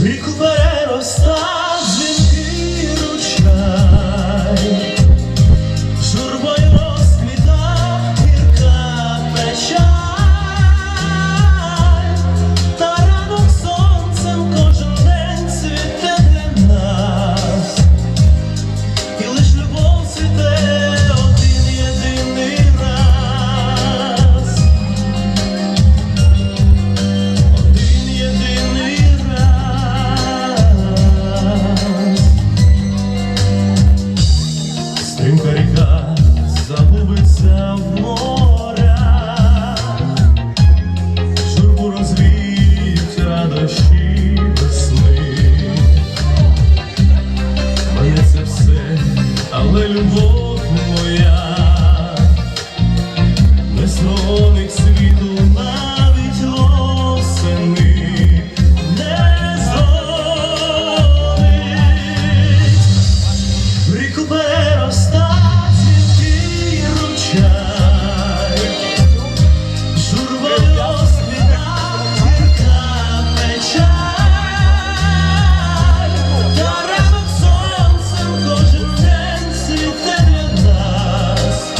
Віку перероста Загубиться в морях. Журбу розвіють радощі весни. Мене все, але любов моя. Не згонить світу навіть восени, не